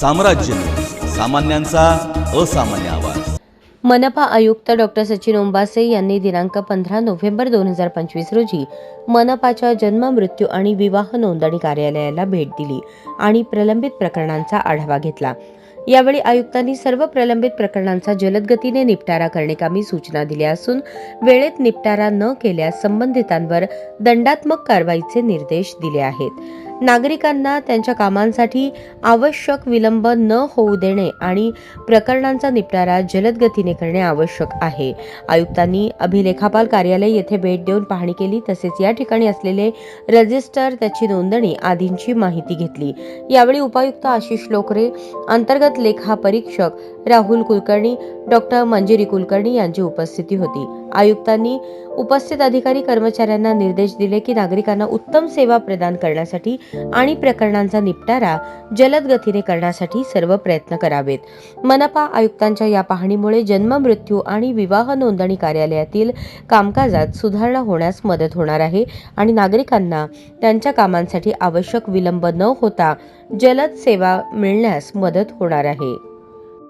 साम्राज्य. सामान्यांचा असामान्य आवाज. मनपा आयुक्त डॉक्टर सचिन ओंबासे यांनी दिनांक पंधरा नोव्हेंबर दोन हजार पंचवीस रोजी मनपाच्या जन्म मृत्यू आणि विवाह नोंदणी कार्यालयाला भेट दिली आणि प्रलंबित प्रकरणांचा आढावा घेतला. यावेळी आयुक्तांनी सर्व प्रलंबित प्रकरणांचा जलद गतीने निपटारा करण्याकामी सूचना दिल्या असून वेळेत निपटारा न केल्यास संबंधितांवर दंडात्मक कारवाईचे निर्देश दिले आहेत. नागरिकांना त्यांच्या कामांसाठी आवश्यक विलंब न होऊ देणे आणि प्रकरणांचा निपटारा जलद गतीने करणे आवश्यक आहे. आयुक्तांनी अभिलेखापाल कार्यालय येथे भेट देऊन पाहणी केली. तसेच या ठिकाणी असलेले रजिस्टर त्याची नोंदणी आदींची माहिती घेतली. यावेळी उपायुक्त आशिष लोकरे अंतर्गत लेखा परीक्षक राहुल कुलकर्णी डॉक्टर मंजिरी कुलकर्णी यांची उपस्थिती होती. आयुक्तांनी उपस्थित अधिकारी कर्मचाऱ्यांना निर्देश दिले की नागरिकांना उत्तम सेवा प्रदान करण्यासाठी आणि प्रकरणांचा निपटारा जलद गतीने करण्यासाठी सर्व प्रयत्न करावेत. मनपा आयुक्तांच्या या पाहणीमुळे जन्म मृत्यू आणि विवाह नोंदणी कार्यालयातील कामकाजात सुधारणा होण्यास मदत होणार आहे आणि नागरिकांना त्यांच्या कामांसाठी आवश्यक विलंब न होता जलद सेवा मिळण्यास मदत होणार आहे.